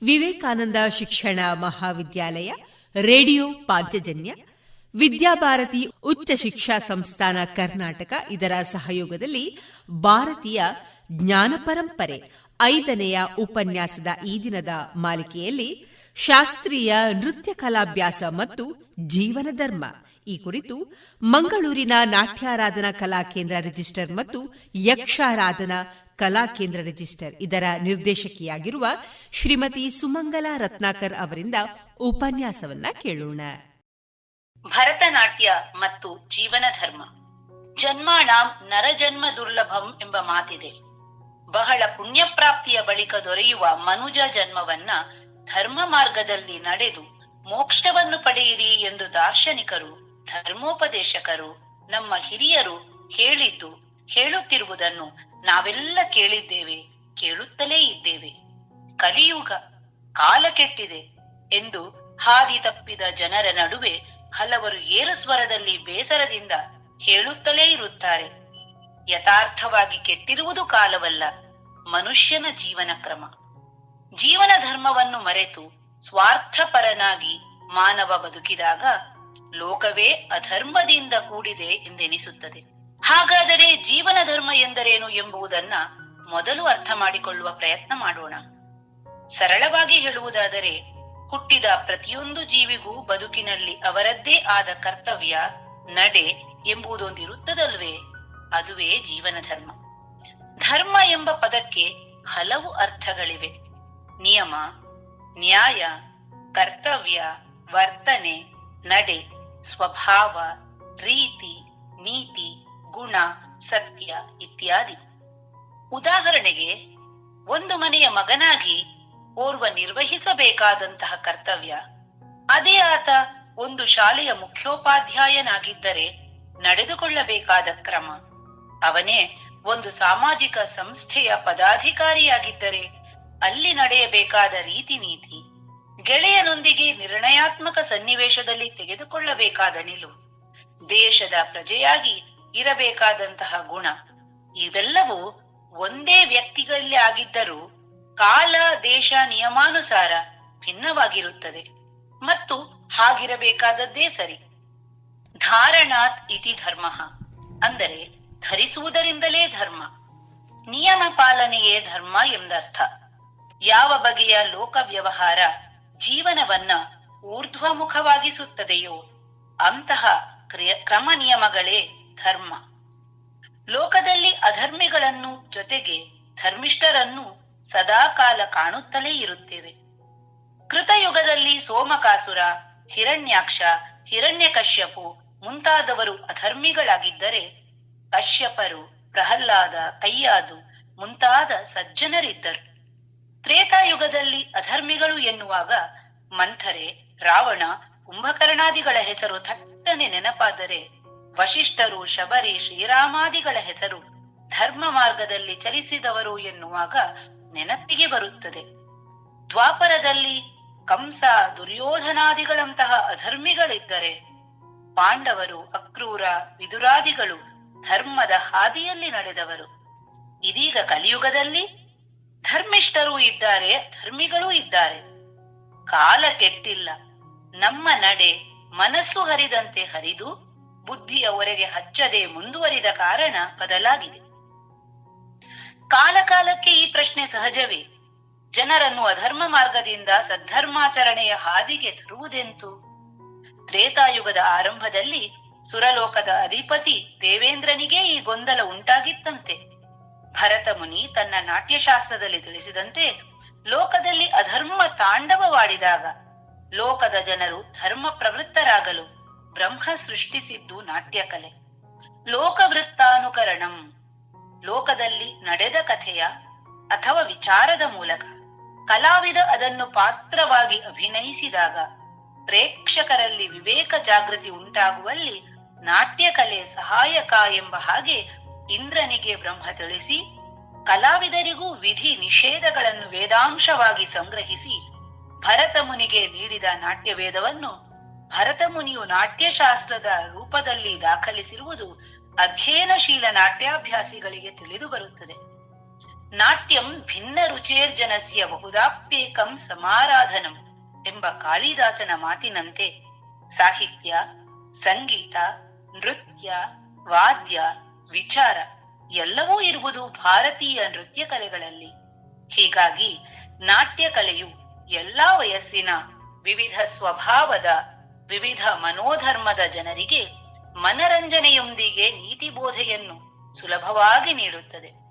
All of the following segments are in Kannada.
ವಿವೇಕಾನಂದ ಶಿಕ್ಷಣ ಮಹಾವಿದ್ಯಾಲಯ, ರೇಡಿಯೋ ಪಾಂಚಜನ್ಯ, ವಿದ್ಯಾಭಾರತಿ ಉಚ್ಚ ಶಿಕ್ಷಾ ಸಂಸ್ಥಾನ ಕರ್ನಾಟಕ ಇದರ ಸಹಯೋಗದಲ್ಲಿ ಭಾರತೀಯ ಜ್ಞಾನ ಪರಂಪರೆ ಐದನೆಯ ಉಪನ್ಯಾಸದ ಈ ದಿನದ ಮಾಲಿಕೆಯಲ್ಲಿ ಶಾಸ್ತ್ರೀಯ ನೃತ್ಯ ಕಲಾಭ್ಯಾಸ ಮತ್ತು ಜೀವನ ಧರ್ಮ. ಈ ಕುರಿತು ಮಂಗಳೂರಿನ ನಾಟ್ಯಾರಾಧನಾ ಕಲಾ ಕೇಂದ್ರ ರಿಜಿಸ್ಟರ್ ಮತ್ತು ಯಕ್ಷಾರಾಧನಾ ಕಲಾ ಕೇಂದ್ರ ರಿಜಿಸ್ಟರ್. ಇದರ ನಿರ್ದೇಶಕಿಯಾಗಿರುವ ಶ್ರೀಮತಿ ಸುಮಂಗಲ ರತ್ನಾಕರ್ ಅವರಿಂದ ಉಪನ್ಯಾಸವನ್ನ ಕೇಳೋಣ. ಭರತನಾಟ್ಯ ಮತ್ತು ಜೀವನ ಧರ್ಮ. ಜನ್ಮಾಣಾಂ ನರಜನ್ಮ ದುರ್ಲಭಂ ಎಂಬ ಮಾತಿದೆ. ಬಹಳ ಪುಣ್ಯಪ್ರಾಪ್ತಿಯ ಬಳಿಕ ದೊರೆಯುವ ಮನುಜ ಜನ್ಮವನ್ನ ಧರ್ಮ ಮಾರ್ಗದಲ್ಲಿ ನಡೆದು ಮೋಕ್ಷವನ್ನು ಪಡೆಯಿರಿ ಎಂದು ದಾರ್ಶನಿಕರು, ಧರ್ಮೋಪದೇಶಕರು, ನಮ್ಮ ಹಿರಿಯರು ಹೇಳಿದ್ದು ಹೇಳುತ್ತಿರುವುದನ್ನು ನಾವೆಲ್ಲ ಕೇಳಿದ್ದೇವೆ, ಕೇಳುತ್ತಲೇ ಇದ್ದೇವೆ. ಕಲಿಯುಗ ಕಾಲ ಕೆಟ್ಟಿದೆ ಎಂದು ಹಾದಿ ತಪ್ಪಿದ ಜನರ ನಡುವೆ ಹಲವರು ಏರು ಸ್ವರದಲ್ಲಿ ಬೇಸರದಿಂದ ಹೇಳುತ್ತಲೇ ಇರುತ್ತಾರೆ. ಯಥಾರ್ಥವಾಗಿ ಕೆಟ್ಟಿರುವುದು ಕಾಲವಲ್ಲ, ಮನುಷ್ಯನ ಜೀವನ ಕ್ರಮ. ಜೀವನ ಧರ್ಮವನ್ನು ಮರೆತು ಸ್ವಾರ್ಥಪರನಾಗಿ ಮಾನವ ಬದುಕಿದಾಗ ಲೋಕವೇ ಅಧರ್ಮದಿಂದ ಕೂಡಿದೆ ಎಂದೆನಿಸುತ್ತದೆ. ಹಾಗಾದರೆ ಜೀವನ ಧರ್ಮ ಎಂದರೇನು ಎಂಬುದನ್ನ ಮೊದಲು ಅರ್ಥ ಮಾಡಿಕೊಳ್ಳುವ ಪ್ರಯತ್ನ ಮಾಡೋಣ. ಸರಳವಾಗಿ ಹೇಳುವುದಾದರೆ, ಹುಟ್ಟಿದ ಪ್ರತಿಯೊಂದು ಜೀವಿಗೂ ಬದುಕಿನಲ್ಲಿ ಅವರದ್ದೇ ಆದ ಕರ್ತವ್ಯ, ನಡೆ ಎಂಬುದೊಂದಿರುತ್ತದಲ್ವೇ? ಅದುವೇ ಜೀವನ ಧರ್ಮ. ಧರ್ಮ ಎಂಬ ಪದಕ್ಕೆ ಹಲವು ಅರ್ಥಗಳಿವೆ. ನಿಯಮ, ನ್ಯಾಯ, ಕರ್ತವ್ಯ, ವರ್ತನೆ, ನಡೆ, ಸ್ವಭಾವ, ರೀತಿ, ನೀತಿ ಗುಣ, ಸತ್ಯ ಇತ್ಯಾದಿ. ಉದಾಹರಣೆಗೆ, ಒಂದು ಮನೆಯ ಮಗನಾಗಿ ಓರ್ವ ನಿರ್ವಹಿಸಬೇಕಾದಂತಹ ಕರ್ತವ್ಯ, ಅದೇ ಆತ ಒಂದು ಶಾಲೆಯ ಮುಖ್ಯೋಪಾಧ್ಯಾಯನಾಗಿದ್ದರೆ ನಡೆದುಕೊಳ್ಳಬೇಕಾದ ಕ್ರಮ. ಅವನೇ ಒಂದು ಸಾಮಾಜಿಕ ಸಂಸ್ಥೆಯ ಪದಾಧಿಕಾರಿಯಾಗಿದ್ದರೆ ಅಲ್ಲಿ ನಡೆಯಬೇಕಾದ ರೀತಿ ನೀತಿ ಗೆಳೆಯನೊಂದಿಗೆ ನಿರ್ಣಯಾತ್ಮಕ ಸನ್ನಿವೇಶದಲ್ಲಿ ತೆಗೆದುಕೊಳ್ಳಬೇಕಾದ ನಿಲುವು. ದೇಶದ ಪ್ರಜೆಯಾಗಿ ಇರಬೇಕಾದಂತಹ ಗುಣ. ಇವೆಲ್ಲವೂ ಒಂದೇ ವ್ಯಕ್ತಿಗಳಲ್ಲಿ ಆಗಿದ್ದರೂ ಕಾಲ, ದೇಶ, ನಿಯಮಾನುಸಾರ ಭಿನ್ನವಾಗಿರುತ್ತದೆ. ಮತ್ತು ಹಾಗಿರಬೇಕಾದದ್ದೇ ಸರಿ. ಧಾರಣಾತ್ ಇತಿ ಧರ್ಮ. ಅಂದರೆ ಧರಿಸುವುದರಿಂದಲೇ ಧರ್ಮ. ನಿಯಮ ಪಾಲನೆಯೇ ಧರ್ಮ ಎಂದರ್ಥ. ಯಾವ ಬಗೆಯ ಲೋಕ ವ್ಯವಹಾರ ಜೀವನವನ್ನ ಊರ್ಧ್ವಮುಖವಾಗಿಸುತ್ತದೆಯೋ ಅಂತಹ ಕ್ರಮ ನಿಯಮಗಳೇ ಧರ್ಮ. ಲೋಕದಲ್ಲಿ ಅಧರ್ಮಿಗಳನ್ನು ಜೊತೆಗೆ ಧರ್ಮಿಷ್ಠರನ್ನು ಸದಾಕಾಲ ಕಾಣುತ್ತಲೇ ಇರುತ್ತೇವೆ. ಕೃತಯುಗದಲ್ಲಿ ಸೋಮಕಾಸುರ, ಹಿರಣ್ಯಾಕ್ಷ, ಹಿರಣ್ಯಕಶ್ಯಪು ಮುಂತಾದವರು ಅಧರ್ಮಿಗಳಾಗಿದ್ದರೆ ಕಶ್ಯಪರು, ಪ್ರಹ್ಲಾದ, ಕೈಯಾದು ಮುಂತಾದ ಸಜ್ಜನರಿದ್ದರು. ತ್ರೇತಾಯುಗದಲ್ಲಿ ಅಧರ್ಮಿಗಳು ಎನ್ನುವಾಗ ಮಂಥರೆ, ರಾವಣ, ಕುಂಭಕರ್ಣಾದಿಗಳ ಹೆಸರು ಥಟ್ಟನೆ ನೆನಪಾದರೆ ವಶಿಷ್ಠರು ಶಬರಿ ಶ್ರೀರಾಮಾದಿಗಳ ಹೆಸರು ಧರ್ಮ ಮಾರ್ಗದಲ್ಲಿ ಚಲಿಸಿದವರು ಎನ್ನುವಾಗ ನೆನಪಿಗೆ ಬರುತ್ತದೆ. ದ್ವಾಪರದಲ್ಲಿ ಕಂಸ ದುರ್ಯೋಧನಾದಿಗಳಂತಹ ಅಧರ್ಮಿಗಳಿದ್ದರೆ ಪಾಂಡವರು ಅಕ್ರೂರ ವಿದುರಾದಿಗಳು ಧರ್ಮದ ಹಾದಿಯಲ್ಲಿ ನಡೆದವರು. ಇದೀಗ ಕಲಿಯುಗದಲ್ಲಿ ಧರ್ಮಿಷ್ಠರೂ ಇದ್ದಾರೆ ಧರ್ಮಿಗಳೂ ಇದ್ದಾರೆ. ಕಾಲ ಕೆಟ್ಟಿಲ್ಲ, ನಮ್ಮ ನಡೆ ಮನಸ್ಸು ಹರಿದಂತೆ ಹರಿದು ಬುದ್ಧಿಯ ಹೊರೆಗೆ ಹಚ್ಚದೆ ಮುಂದುವರಿದ ಕಾರಣ ಬದಲಾಗಿದೆ. ಕಾಲಕಾಲಕ್ಕೆ ಈ ಪ್ರಶ್ನೆ ಸಹಜವೇ? ಜನರನ್ನು ಅಧರ್ಮ ಮಾರ್ಗದಿಂದ ಸದ್ಧರ್ಮಾಚರಣೆಯ ಹಾದಿಗೆ ತರುವುದೆಂತು? ತ್ರೇತಾಯುಗದ ಆರಂಭದಲ್ಲಿ ಸುರಲೋಕದ ಅಧಿಪತಿ ದೇವೇಂದ್ರನಿಗೆ ಈ ಗೊಂದಲ ಉಂಟಾಗಿತ್ತಂತೆ. ಭರತ ಮುನಿ ತನ್ನ ನಾಟ್ಯಶಾಸ್ತ್ರದಲ್ಲಿ ತಿಳಿಸಿದಂತೆ ಲೋಕದಲ್ಲಿ ಅಧರ್ಮ ತಾಂಡವವಾಡಿದಾಗ ಲೋಕದ ಜನರು ಧರ್ಮ ಪ್ರವೃತ್ತರಾಗಲು ಬ್ರಹ್ಮ ಸೃಷ್ಟಿಸಿದ್ದು ನಾಟ್ಯಕಲೆ ಲೋಕವೃತ್ತಾನುಕರಣಂ. ಲೋಕದಲ್ಲಿ ನಡೆದ ಕಥೆಯ ಅಥವಾ ವಿಚಾರದ ಮೂಲಕ ಕಲಾವಿದ ಅದನ್ನು ಪಾತ್ರವಾಗಿ ಅಭಿನಯಿಸಿದಾಗ ಪ್ರೇಕ್ಷಕರಲ್ಲಿ ವಿವೇಕ ಜಾಗೃತಿ ಉಂಟಾಗುವಲ್ಲಿ ನಾಟ್ಯಕಲೆ ಸಹಾಯಕ ಎಂಬ ಹಾಗೆ ಇಂದ್ರನಿಗೆ ಬ್ರಹ್ಮ ತಿಳಿಸಿ, ಕಲಾವಿದರಿಗೂ ವಿಧಿ ನಿಷೇಧಗಳನ್ನು ವೇದಾಂಶವಾಗಿ ಸಂಗ್ರಹಿಸಿ ಭರತ ಮುನಿಗೆ ನೀಡಿದ ನಾಟ್ಯ ವೇದವನ್ನು ಭರತ ಮುನಿಯು ನಾಟ್ಯಶಾಸ್ತ್ರದ ರೂಪದಲ್ಲಿ ದಾಖಲಿಸಿರುವುದು ಅಧ್ಯಯನಶೀಲ ನಾಟ್ಯಾಭ್ಯಾಸಿಗಳಿಗೆ ತಿಳಿದು ಬರುತ್ತದೆ. ನಾಟ್ಯಂ ಭಿನ್ನ ರುಚೇರ್ಜನಸ್ಯ ಬಹುದಾಪ್ಯೇಕಂ ಸಮಾರಾಧನಂ ಎಂಬ ಕಾಳಿದಾಸನ ಮಾತಿನಂತೆ ಸಾಹಿತ್ಯ, ಸಂಗೀತ, ನೃತ್ಯ, ವಾದ್ಯ, ವಿಚಾರ ಎಲ್ಲವೂ ಇರುವುದು ಭಾರತೀಯ ನೃತ್ಯ ಕಲೆಗಳಲ್ಲಿ ಹೀಗಾಗಿ ನಾಟ್ಯ ಕಲೆಯು ಎಲ್ಲಾ ವಯಸ್ಸಿನ ವಿವಿಧ ಸ್ವಭಾವದ ವಿವಿಧ ಮನೋಧರ್ಮದ ಜನರಿಗೆ ಮನರಂಜನೆಯೊಂದಿಗೆ ನೀತಿ ಬೋಧೆಯನ್ನು ಸುಲಭವಾಗಿ ನೀಡುತ್ತದೆ.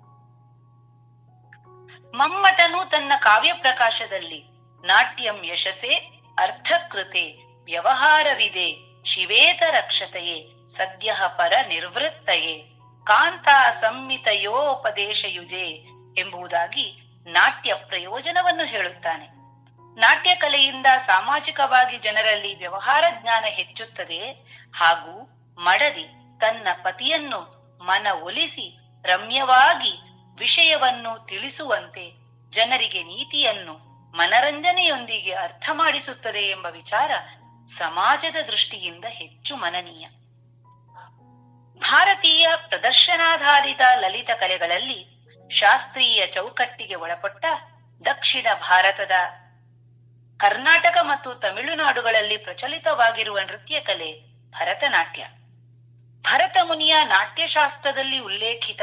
ಮಮ್ಮಟನು ತನ್ನ ಕಾವ್ಯ ಪ್ರಕಾಶದಲ್ಲಿ ನಾಟ್ಯಂ ಯಶಸೆ, ಅರ್ಥಕೃತೆ, ವ್ಯವಹಾರವಿದೆ ಶಿವೇತ ರಕ್ಷತೆಯೇ ಸದ್ಯ ಪರ ನಿರ್ವೃತ್ತಯೇ, ಕಾಂತಾ ಸಂಹಿತಯೋಪದೇಶಯುಜೆ ಎಂಬುದಾಗಿ ನಾಟ್ಯ ಪ್ರಯೋಜನವನ್ನು ಹೇಳುತ್ತಾನೆ. ನಾಟ್ಯ ಕಲೆಯಿಂದ ಸಾಮಾಜಿಕವಾಗಿ ಜನರಲ್ಲಿ ವ್ಯವಹಾರ ಜ್ಞಾನ ಹೆಚ್ಚುತ್ತದೆ ಹಾಗೂ ಮಡದಿ ತನ್ನ ಪತಿಯನ್ನು ಮನ ಒಲಿಸಿ ರಮ್ಯವಾಗಿ ವಿಷಯವನ್ನು ತಿಳಿಸುವಂತೆ ಜನರಿಗೆ ನೀತಿಯನ್ನು ಮನರಂಜನೆಯೊಂದಿಗೆ ಅರ್ಥ ಮಾಡಿಸುತ್ತದೆ ಎಂಬ ವಿಚಾರ ಸಮಾಜದ ದೃಷ್ಟಿಯಿಂದ ಹೆಚ್ಚು ಮನನೀಯ. ಭಾರತೀಯ ಪ್ರದರ್ಶನಾಧಾರಿತ ಲಲಿತ ಕಲೆಗಳಲ್ಲಿ ಶಾಸ್ತ್ರೀಯ ಚೌಕಟ್ಟಿಗೆ ಒಳಪಟ್ಟ ದಕ್ಷಿಣ ಭಾರತದ ಕರ್ನಾಟಕ ಮತ್ತು ತಮಿಳುನಾಡುಗಳಲ್ಲಿ ಪ್ರಚಲಿತವಾಗಿರುವ ನೃತ್ಯ ಕಲೆ ಭರತನಾಟ್ಯ. ಭರತ ಮುನಿಯ ನಾಟ್ಯಶಾಸ್ತ್ರದಲ್ಲಿ ಉಲ್ಲೇಖಿತ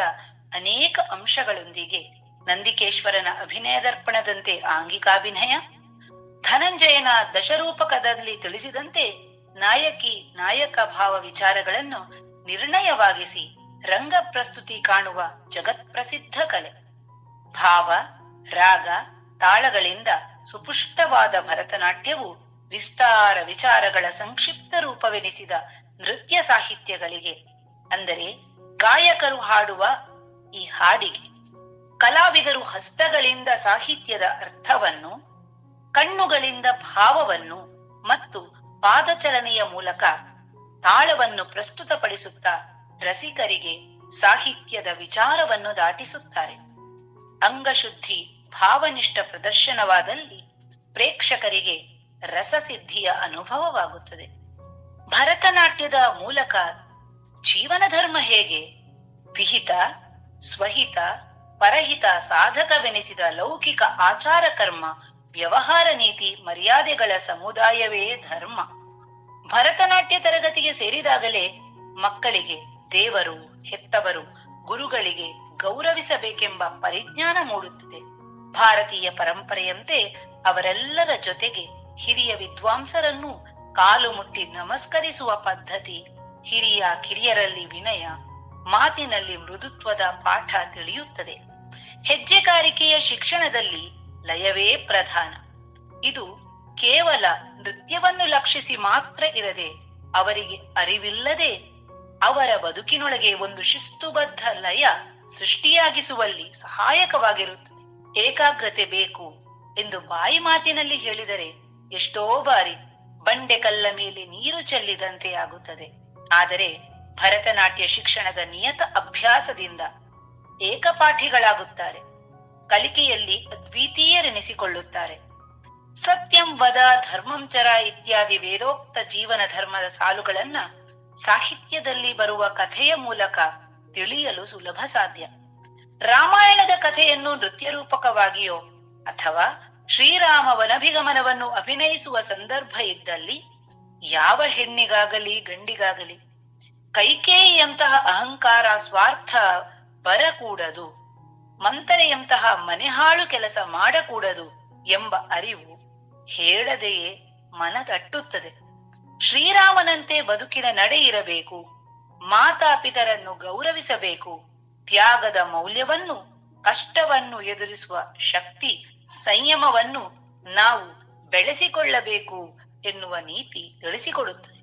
ಅನೇಕ ಅಂಶಗಳೊಂದಿಗೆ ನಂದಿಕೇಶ್ವರನ ಅಭಿನಯ ದರ್ಪಣದಂತೆ ಆಂಗಿಕಾಭಿನಯ, ಧನಂಜಯನ ದಶರೂಪಕದಲ್ಲಿ ತಿಳಿಸಿದಂತೆ ನಾಯಕಿ ನಾಯಕ ಭಾವ ವಿಚಾರಗಳನ್ನು ನಿರ್ಣಯವಾಗಿಸಿ ರಂಗ ಪ್ರಸ್ತುತಿ ಕಾಣುವ ಜಗತ್ಪ್ರಸಿದ್ಧ ಕಲೆ. ಭಾವ, ರಾಗ, ತಾಳಗಳಿಂದ ಸುಪುಷ್ಟವಾದ ಭರತನಾಟ್ಯವು ವಿಸ್ತಾರ ವಿಚಾರಗಳ ಸಂಕ್ಷಿಪ್ತ ರೂಪವೆನಿಸಿದ ನೃತ್ಯ ಸಾಹಿತ್ಯಗಳಿಗೆ, ಅಂದರೆ ಗಾಯಕರು ಹಾಡುವ ಈ ಹಾಡಿಗೆ ಕಲಾವಿದರು ಹಸ್ತಗಳಿಂದ ಸಾಹಿತ್ಯದ ಅರ್ಥವನ್ನು, ಕಣ್ಣುಗಳಿಂದ ಭಾವವನ್ನು ಮತ್ತು ಪಾದಚಲನೆಯ ಮೂಲಕ ತಾಳವನ್ನು ಪ್ರಸ್ತುತಪಡಿಸುತ್ತಾ ರಸಿಕರಿಗೆ ಸಾಹಿತ್ಯದ ವಿಚಾರವನ್ನು ದಾಟಿಸುತ್ತಾರೆ. ಅಂಗಶುದ್ಧಿ ಭಾವನಿಷ್ಠ ಪ್ರದರ್ಶನವಾದಲ್ಲಿ ಪ್ರೇಕ್ಷಕರಿಗೆ ರಸಸಿದ್ಧಿಯ ಅನುಭವವಾಗುತ್ತದೆ. ಭರತನಾಟ್ಯದ ಮೂಲಕ ಜೀವನ ಧರ್ಮ ಹೇಗೆ ವಿಹಿತ, ಸ್ವಹಿತ, ಪರಹಿತ ಸಾಧಕವೆನಿಸಿದ ಲೌಕಿಕ ಆಚಾರ ಕರ್ಮ, ವ್ಯವಹಾರ ನೀತಿ, ಮರ್ಯಾದೆಗಳ ಸಮುದಾಯವೇ ಧರ್ಮ. ಭರತನಾಟ್ಯ ತರಗತಿಗೆ ಸೇರಿದಾಗಲೇ ಮಕ್ಕಳಿಗೆ, ದೇವರು, ಹೆತ್ತವರು, ಗುರುಗಳಿಗೆ ಗೌರವಿಸಬೇಕೆಂಬ ಪರಿಜ್ಞಾನ ಮೂಡುತ್ತದೆ. ಭಾರತೀಯ ಪರಂಪರೆಯಂತೆ ಅವರೆಲ್ಲರ ಜೊತೆಗೆ ಹಿರಿಯ ವಿದ್ವಾಂಸರನ್ನು ಕಾಲು ಮುಟ್ಟಿ ನಮಸ್ಕರಿಸುವ ಪದ್ಧತಿ, ಹಿರಿಯ ಕಿರಿಯರಲ್ಲಿ ವಿನಯ, ಮಾತಿನಲ್ಲಿ ಮೃದುತ್ವದ ಪಾಠ ತಿಳಿಯುತ್ತದೆ. ಹೆಜ್ಜೆಗಾರಿಕೆಯ ಶಿಕ್ಷಣದಲ್ಲಿ ಲಯವೇ ಪ್ರಧಾನ. ಇದು ಕೇವಲ ನೃತ್ಯವನ್ನು ಲಕ್ಷಿಸಿ ಮಾತ್ರ ಇರದೆ ಅವರಿಗೆ ಅರಿವಿಲ್ಲದೆ ಅವರ ಬದುಕಿನೊಳಗೆ ಒಂದು ಶಿಸ್ತುಬದ್ಧ ಲಯ ಸೃಷ್ಟಿಯಾಗಿಸುವಲ್ಲಿ ಸಹಾಯಕವಾಗಿರುತ್ತದೆ. ಏಕಾಗ್ರತೆ ಬೇಕು ಎಂದು ಬಾಯಿ ಮಾತಿನಲ್ಲಿ ಹೇಳಿದರೆ ಎಷ್ಟೋ ಬಾರಿ ಬಂಡೆ ಕಲ್ಲ ಮೇಲೆ ನೀರು ಚೆಲ್ಲಿದಂತೆ ಆಗುತ್ತದೆ. ಆದರೆ ಭರತನಾಟ್ಯ ಶಿಕ್ಷಣದ ನಿಯತ ಅಭ್ಯಾಸದಿಂದ ಏಕಪಾಠಿಗಳಾಗುತ್ತಾರೆ. ಕಲಿಕೆಯಲ್ಲಿ ಅದ್ವಿತೀಯರೆನಿಸಿಕೊಳ್ಳುತ್ತಾರೆ. ಸತ್ಯಂ ವದ ಧರ್ಮಂ ಚರ ಇತ್ಯಾದಿ ವೇದೋಕ್ತ ಜೀವನ ಧರ್ಮದ ಸಾಲುಗಳನ್ನ ಸಾಹಿತ್ಯದಲ್ಲಿ ಬರುವ ಕಥೆಯ ಮೂಲಕ ತಿಳಿಯಲು ಸುಲಭ ಸಾಧ್ಯ. ರಾಮಾಯಣದ ಕಥೆಯನ್ನು ನೃತ್ಯ ರೂಪಕವಾಗಿಯೋ ಅಥವಾ ಶ್ರೀರಾಮ ವನಭಿಗಮನವನ್ನು ಅಭಿನಯಿಸುವ ಸಂದರ್ಭ ಇದ್ದಲ್ಲಿ ಯಾವ ಹೆಣ್ಣಿಗಾಗಲಿ, ಗಂಡಿಗಾಗಲಿ ಕೈಕೇಯಿಯಂತಹ ಅಹಂಕಾರ, ಸ್ವಾರ್ಥ ಬರಕೂಡದು ಮಂತರೆಯಂತಹ ಮನೆಹಾಳು ಕೆಲಸ ಮಾಡಕೂಡದು ಎಂಬ ಅರಿವು ಹೇಳದೆಯೇ ಮನತಟ್ಟುತ್ತದೆ. ಶ್ರೀರಾಮನಂತೆ ಬದುಕಿನ ನಡೆ ಇರಬೇಕು ಮಾತಾಪಿತರನ್ನು ಗೌರವಿಸಬೇಕು ತ್ಯಾಗದ ಮೌಲ್ಯವನ್ನು, ಕಷ್ಟವನ್ನು ಎದುರಿಸುವ ಶಕ್ತಿ, ಸಂಯಮವನ್ನು ನಾವು ಬೆಳೆಸಿಕೊಳ್ಳಬೇಕು ಎನ್ನುವ ನೀತಿ ತಿಳಿಸಿಕೊಡುತ್ತದೆ.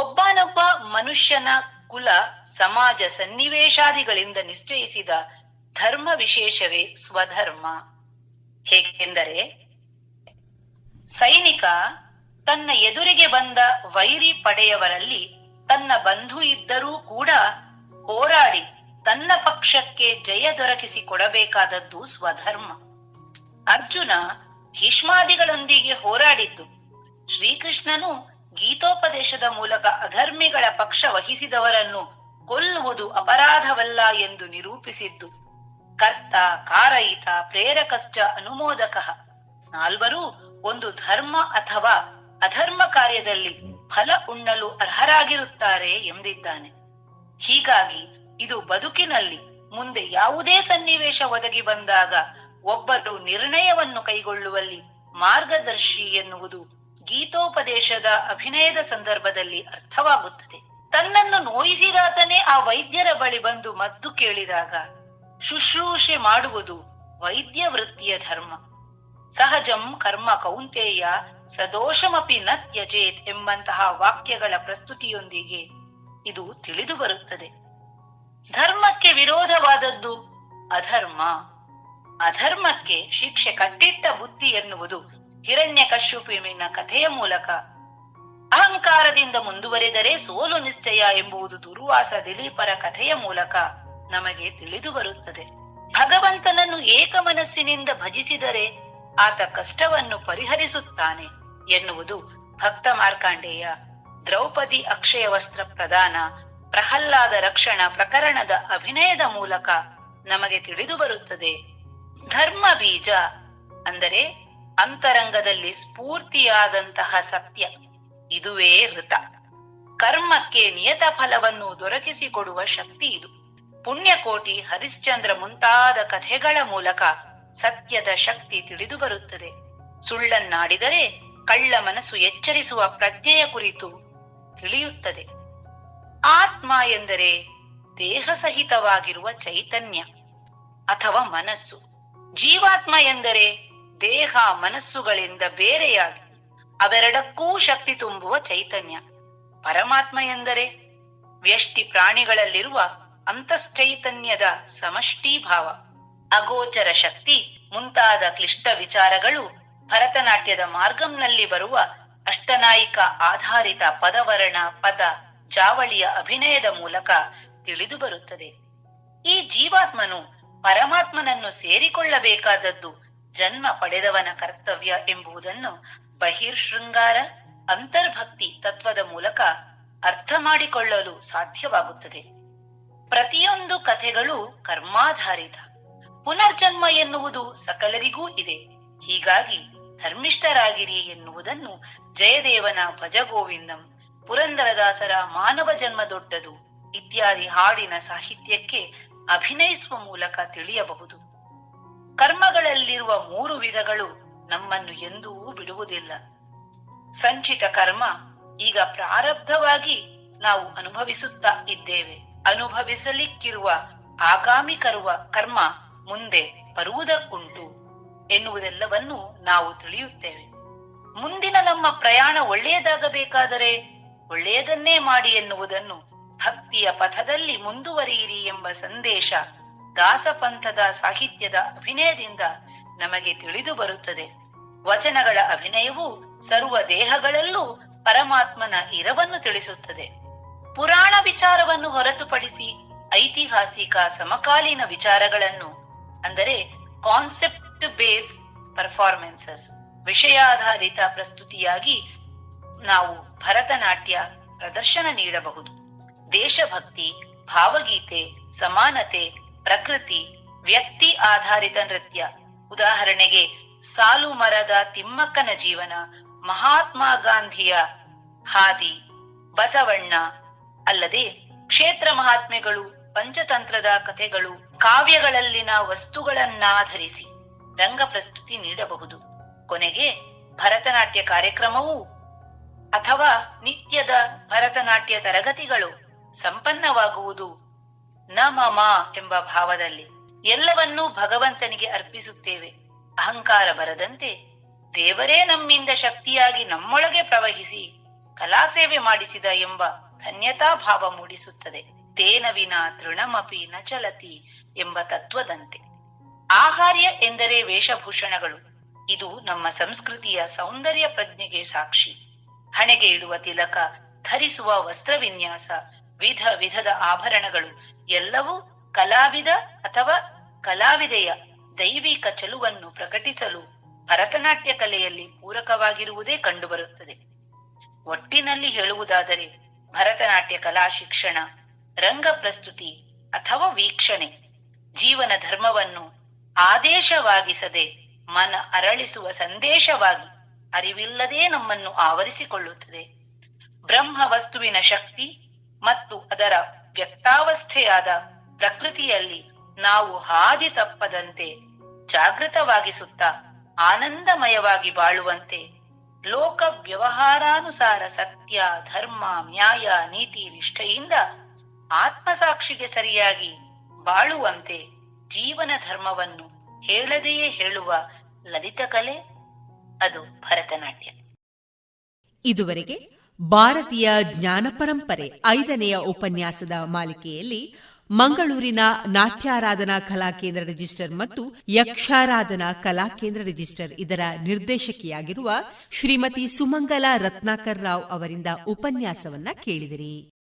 ಒಬ್ಬನೊಬ್ಬ ಮನುಷ್ಯನ ಕುಲ ಸಮಾಜ ಸನ್ನಿವೇಶಾದಿಗಳಿಂದ ನಿಶ್ಚಯಿಸಿದ ಧರ್ಮ ವಿಶೇಷವೇ ಸ್ವಧರ್ಮ. ಹೇಗೆಂದರೆ, ಸೈನಿಕ ತನ್ನ ಎದುರಿಗೆ ಬಂದ ವೈರಿ ಪಡೆಯವರಲ್ಲಿ ತನ್ನ ಬಂಧು ಇದ್ದರೂ ಕೂಡ ಹೋರಾಡಿ ತನ್ನ ಪಕ್ಷಕ್ಕೆ ಜಯ ದೊರಕಿಸಿ ಕೊಡಬೇಕಾದದ್ದು ಸ್ವಧರ್ಮ. ಅರ್ಜುನ ಭೀಷ್ಮಾದಿಗಳೊಂದಿಗೆ ಹೋರಾಡಿದ್ದು. ಶ್ರೀಕೃಷ್ಣನು ಗೀತೋಪದೇಶದ ಮೂಲಕ ಅಧರ್ಮಿಗಳ ಪಕ್ಷ ವಹಿಸಿದವರನ್ನು ಕೊಲ್ಲುವುದು ಅಪರಾಧವಲ್ಲ ಎಂದು ನಿರೂಪಿಸಿದ್ದು. ಕರ್ತ, ಕಾರಯಿತ, ಪ್ರೇರಕಶ್ಚ, ಅನುಮೋದಕ. ನಾಲ್ವರು ಒಂದು ಧರ್ಮ ಅಥವಾ ಅಧರ್ಮ ಕಾರ್ಯದಲ್ಲಿ ಫಲ ಉಣ್ಣಲು ಅರ್ಹರಾಗಿರುತ್ತಾರೆ ಎಂದಿದ್ದಾನೆ. ಹೀಗಾಗಿ ಇದು ಬದುಕಿನಲ್ಲಿ ಮುಂದೆ ಯಾವುದೇ ಸನ್ನಿವೇಶ ಒದಗಿ ಬಂದಾಗ ಒಬ್ಬರು ನಿರ್ಣಯವನ್ನು ಕೈಗೊಳ್ಳುವಲ್ಲಿ ಮಾರ್ಗದರ್ಶಿ ಎನ್ನುವುದು ಗೀತೋಪದೇಶದ ಅಭಿನಯದ ಸಂದರ್ಭದಲ್ಲಿ ಅರ್ಥವಾಗುತ್ತದೆ. ತನ್ನನ್ನು ನೋಯಿಸಿದಾತನೇ ಆ ವೈದ್ಯರ ಬಳಿ ಬಂದು ಮದ್ದು ಕೇಳಿದಾಗ ಶುಶ್ರೂಷೆ ಮಾಡುವುದು ವೈದ್ಯ ವೃತ್ತಿಯ ಧರ್ಮ. ಸಹಜಂ ಕರ್ಮ ಕೌಂತೆಯ ಸದೋಷಮಪಿ ನ ತ್ಯಜೇತ್ ಎಂಬಂತಹ ವಾಕ್ಯಗಳ ಪ್ರಸ್ತುತಿಯೊಂದಿಗೆ ಇದು ತಿಳಿದು ಬರುತ್ತದೆ. ಧರ್ಮಕ್ಕೆ ವಿರೋಧವಾದದ್ದು ಅಧರ್ಮ. ಅಧರ್ಮಕ್ಕೆ ಶಿಕ್ಷೆ ಕಟ್ಟಿಟ್ಟ ಬುದ್ಧಿ ಎನ್ನುವುದು ಹಿರಣ್ಯ ಕಥೆಯ ಮೂಲಕ. ಅಹಂಕಾರದಿಂದ ಮುಂದುವರೆದರೆ ಸೋಲು ನಿಶ್ಚಯ ಎಂಬುದು ದುರ್ವಾಸ ದಿಲೀಪರ ಕಥೆಯ ಮೂಲಕ ನಮಗೆ ತಿಳಿದು ಬರುತ್ತದೆ. ಭಗವಂತನನ್ನು ಏಕ ಮನಸ್ಸಿನಿಂದ ಭಜಿಸಿದರೆ ಆತ ಕಷ್ಟವನ್ನು ಪರಿಹರಿಸುತ್ತಾನೆ ಎನ್ನುವುದು ಭಕ್ತ ಮಾರ್ಕಾಂಡೇಯ ದ್ರೌಪದಿ ಅಕ್ಷಯ ವಸ್ತ್ರ ಪ್ರದಾನ ಪ್ರಹ್ಲಾದ ರಕ್ಷಣ ಪ್ರಕರಣದ ಅಭಿನಯದ ಮೂಲಕ ನಮಗೆ ತಿಳಿದು ಬರುತ್ತದೆ. ಧರ್ಮ ಬೀಜ ಅಂದರೆ ಅಂತರಂಗದಲ್ಲಿ ಸ್ಫೂರ್ತಿಯಾದಂತಹ ಸತ್ಯ, ಇದುವೇ ಋತ. ಕರ್ಮಕ್ಕೆ ನಿಯತ ಫಲವನ್ನು ದೊರಕಿಸಿಕೊಡುವ ಶಕ್ತಿ ಇದು. ಪುಣ್ಯಕೋಟಿ ಹರಿಶ್ಚಂದ್ರ ಮುಂತಾದ ಕಥೆಗಳ ಮೂಲಕ ಸತ್ಯದ ಶಕ್ತಿ ತಿಳಿದು ಬರುತ್ತದೆ. ಸುಳ್ಳನ್ನಾಡಿದರೆ ಕಳ್ಳ ಮನಸ್ಸು ಎಚ್ಚರಿಸುವ ಪ್ರಜ್ಞೆಯ ಕುರಿತು ತಿಳಿಯುತ್ತದೆ. ಆತ್ಮ ಎಂದರೆ ದೇಹ ಸಹಿತವಾಗಿರುವ ಚೈತನ್ಯ ಅಥವಾ ಮನಸ್ಸು. ಜೀವಾತ್ಮ ಎಂದರೆ ದೇಹ, ಮನಸ್ಸುಗಳಿಂದ ಬೇರೆಯಾಗಿ ಅವೆರಡಕ್ಕೂ ಶಕ್ತಿ ತುಂಬುವ ಚೈತನ್ಯ. ಪರಮಾತ್ಮ ಎಂದರೆ ವ್ಯಷ್ಟಿ ಪ್ರಾಣಿಗಳಲ್ಲಿರುವ ಅಂತಶ್ಚೈತನ್ಯದ ಸಮಷ್ಟಿಭಾವ. ಅಗೋಚರ ಶಕ್ತಿ ಮುಂತಾದ ಕ್ಲಿಷ್ಟ ವಿಚಾರಗಳು ಭರತನಾಟ್ಯದ ಮಾರ್ಗಂನಲ್ಲಿ ಬರುವ ಅಷ್ಟನಾಯಿಕ ಆಧಾರಿತ ಪದವರ್ಣ, ಪದ ಜಾವಳಿಯ ಅಭಿನಯದ ಮೂಲಕ ತಿಳಿದು ಬರುತ್ತದೆ. ಈ ಜೀವಾತ್ಮನು ಪರಮಾತ್ಮನನ್ನು ಸೇರಿಕೊಳ್ಳಬೇಕಾದದ್ದು ಜನ್ಮ ಪಡೆದವನ ಕರ್ತವ್ಯ ಎಂಬುದನ್ನು ಬಹಿರ್ಶೃಂಗಾರ, ಅಂತರ್ಭಕ್ತಿ ತತ್ವದ ಮೂಲಕ ಅರ್ಥ ಮಾಡಿಕೊಳ್ಳಲು ಸಾಧ್ಯವಾಗುತ್ತದೆ. ಪ್ರತಿಯೊಂದು ಕಥೆಗಳು ಕರ್ಮಾಧಾರಿತ. ಪುನರ್ಜನ್ಮ ಎನ್ನುವುದು ಸಕಲರಿಗೂ ಇದೆ. ಹೀಗಾಗಿ ಧರ್ಮಿಷ್ಠರಾಗಿರಿ ಎನ್ನುವುದನ್ನು ಜಯದೇವನ ಭಜಗೋವಿಂದಂ ಪುರಂದರದಾಸರ ಮಾನವ ಜನ್ಮ ದೊಡ್ಡದು ಇತ್ಯಾದಿ ಹಾಡಿನ ಸಾಹಿತ್ಯಕ್ಕೆ ಅಭಿನಯಿಸುವ ಮೂಲಕ ತಿಳಿಯಬಹುದು. ಕರ್ಮಗಳಲ್ಲಿರುವ ಮೂರು ವಿಧಗಳು ನಮ್ಮನ್ನು ಎಂದೂ ಬಿಡುವುದಿಲ್ಲ. ಸಂಚಿತ ಕರ್ಮ ಈಗ ಪ್ರಾರಬ್ಧವಾಗಿ ನಾವು ಅನುಭವಿಸುತ್ತಾ ಇದ್ದೇವೆ. ಅನುಭವಿಸಲಿಕ್ಕಿರುವ ಆಗಾಮಿ ಕರುವ ಕರ್ಮ ಮುಂದೆ ಬರುವುದಕ್ಕುಂಟು ಎನ್ನುವುದೆಲ್ಲವನ್ನು ನಾವು ತಿಳಿಯುತ್ತೇವೆ. ಮುಂದಿನ ನಮ್ಮ ಪ್ರಯಾಣ ಒಳ್ಳೆಯದಾಗಬೇಕಾದರೆ ಒಳ್ಳೆಯದನ್ನೇ ಮಾಡಿ ಎನ್ನುವುದನ್ನು ಭಕ್ತಿಯ ಪಥದಲ್ಲಿ ಮುಂದುವರಿಯಿರಿ ಎಂಬ ಸಂದೇಶ ದಾಸಪಂಥದ ಸಾಹಿತ್ಯದ ಅಭಿನಯದಿಂದ ನಮಗೆ ತಿಳಿದು ಬರುತ್ತದೆ. ವಚನಗಳ ಅಭಿನಯವು ಸರ್ವ ದೇಹಗಳಲ್ಲೂ ಪರಮಾತ್ಮನ ಇರವನ್ನು ತಿಳಿಸುತ್ತದೆ. ಪುರಾಣ ವಿಚಾರವನ್ನು ಹೊರತುಪಡಿಸಿ ಐತಿಹಾಸಿಕ ಸಮಕಾಲೀನ ವಿಚಾರಗಳನ್ನು, ಅಂದರೆ ಕಾನ್ಸೆಪ್ಟ್ ಬೇಸ್ ಪರ್ಫಾರ್ಮೆನ್ಸಸ್ ವಿಷಯಾಧಾರಿತ ಪ್ರಸ್ತುತಿಯಾಗಿ ನಾವು ಭರತನಾಟ್ಯ ಪ್ರದರ್ಶನ ನೀಡಬಹುದು. ದೇಶಭಕ್ತಿ, ಭಾವಗೀತೆ, ಸಮಾನತೆ, ಪ್ರಕೃತಿ, ವ್ಯಕ್ತಿ ಆಧಾರಿತ ನೃತ್ಯ. ಉದಾಹರಣೆಗೆ ಸಾಲು ಮರದ ತಿಮ್ಮಕ್ಕನ ಜೀವನ, ಮಹಾತ್ಮ ಗಾಂಧಿಯ ಹಾದಿ, ಬಸವಣ್ಣ. ಅಲ್ಲದೆ ಕ್ಷೇತ್ರ ಮಹಾತ್ಮೆಗಳು, ಪಂಚತಂತ್ರದ ಕಥೆಗಳು, ಕಾವ್ಯಗಳಲ್ಲಿನ ವಸ್ತುಗಳನ್ನಾಧರಿಸಿ ರಂಗ ಪ್ರಸ್ತುತಿ ನೀಡಬಹುದು. ಕೊನೆಗೆ ಭರತನಾಟ್ಯ ಕಾರ್ಯಕ್ರಮವು ಅಥವಾ ನಿತ್ಯದ ಭರತನಾಟ್ಯ ತರಗತಿಗಳು ಸಂಪನ್ನವಾಗುವುದು? ನ ಮಮ ಎಂಬ ಭಾವದಲ್ಲಿ ಎಲ್ಲವನ್ನೂ ಭಗವಂತನಿಗೆ ಅರ್ಪಿಸುತ್ತೇವೆ. ಅಹಂಕಾರ ಬರದಂತೆ ದೇವರೇ ನಮ್ಮಿಂದ ಶಕ್ತಿಯಾಗಿ ನಮ್ಮೊಳಗೆ ಪ್ರವಹಿಸಿ ಕಲಾ ಸೇವೆ ಮಾಡಿಸಿದ ಎಂಬ ಧನ್ಯತಾ ಭಾವ ಮೂಡಿಸುತ್ತದೆ. ತೇನ ವಿನ ತೃಣಮಪಿ ನ ಚಲತಿ ಎಂಬ ತತ್ವದಂತೆ. ಆಹಾರ್ಯ ಎಂದರೆ ವೇಷಭೂಷಣಗಳು. ಇದು ನಮ್ಮ ಸಂಸ್ಕೃತಿಯ ಸೌಂದರ್ಯ ಪ್ರಜ್ಞೆಗೆ ಸಾಕ್ಷಿ. ಹಣೆಗೆ ಇಡುವ ತಿಲಕ, ಧರಿಸುವ ವಸ್ತ್ರ ವಿನ್ಯಾಸ, ವಿಧ ವಿಧದ ಆಭರಣಗಳು ಎಲ್ಲವೂ ಕಲಾವಿದ ಅಥವಾ ಕಲಾವಿದೆಯ ದೈವಿಕ ಚಲುವನ್ನು ಪ್ರಕಟಿಸಲು ಭರತನಾಟ್ಯ ಕಲೆಯಲ್ಲಿ ಪೂರಕವಾಗಿರುವುದೇ ಕಂಡುಬರುತ್ತದೆ. ಒಟ್ಟಿನಲ್ಲಿ ಹೇಳುವುದಾದರೆ ಭರತನಾಟ್ಯ ಕಲಾ ಶಿಕ್ಷಣ, ರಂಗ ಪ್ರಸ್ತುತಿ ಅಥವಾ ವೀಕ್ಷಣೆ, ಜೀವನ ಧರ್ಮವನ್ನು ಆದೇಶವಾಗಿಸದೆ ಮನ ಅರಳಿಸುವ ಸಂದೇಶವಾಗಿ ಅರಿವಿಲ್ಲದೆ ನಮ್ಮನ್ನು ಆವರಿಸಿಕೊಳ್ಳುತ್ತದೆ. ಬ್ರಹ್ಮ ವಸ್ತುವಿನ ಶಕ್ತಿ ಮತ್ತು ಅದರ ವ್ಯಕ್ತಾವಸ್ಥೆಯಾದ ಪ್ರಕೃತಿಯಲ್ಲಿ ನಾವು ಹಾದಿ ತಪ್ಪದಂತೆ ಜಾಗೃತವಾಗಿಸುತ್ತಾ ಆನಂದಮಯವಾಗಿ ಬಾಳುವಂತೆ ಲೋಕ ವ್ಯವಹಾರಾನುಸಾರ ಸತ್ಯ, ಧರ್ಮ, ನ್ಯಾಯ, ನೀತಿ, ನಿಷ್ಠೆಯಿಂದ ಆತ್ಮಸಾಕ್ಷಿಗೆ ಸರಿಯಾಗಿ ಬಾಳುವಂತೆ ಜೀವನ ಧರ್ಮವನ್ನು ಹೇಳದೆಯೇ ಹೇಳುವ ಲಲಿತ ಕಲೆ ಅದು ಭರತನಾಟ್ಯ. ಇದುವರೆಗೆ ಭಾರತೀಯ ಜ್ಞಾನ ಪರಂಪರೆ ಐದನೆಯ ಉಪನ್ಯಾಸದ ಮಾಲಿಕೆಯಲ್ಲಿ ಮಂಗಳೂರಿನ ನಾಟ್ಯಾರಾಧನಾ ಕಲಾಕೇಂದ್ರ ರಿಜಿಸ್ಟರ್ ಮತ್ತು ಯಕ್ಷಾರಾಧನಾ ಕಲಾ ಕೇಂದ್ರ ರಿಜಿಸ್ಟರ್ ಇದರ ನಿರ್ದೇಶಕಿಯಾಗಿರುವ ಶ್ರೀಮತಿ ಸುಮಂಗಲ ರತ್ನಾಕರ್ ರಾವ್ ಅವರಿಂದ ಉಪನ್ಯಾಸವನ್ನ ಕೇಳಿದಿರಿ.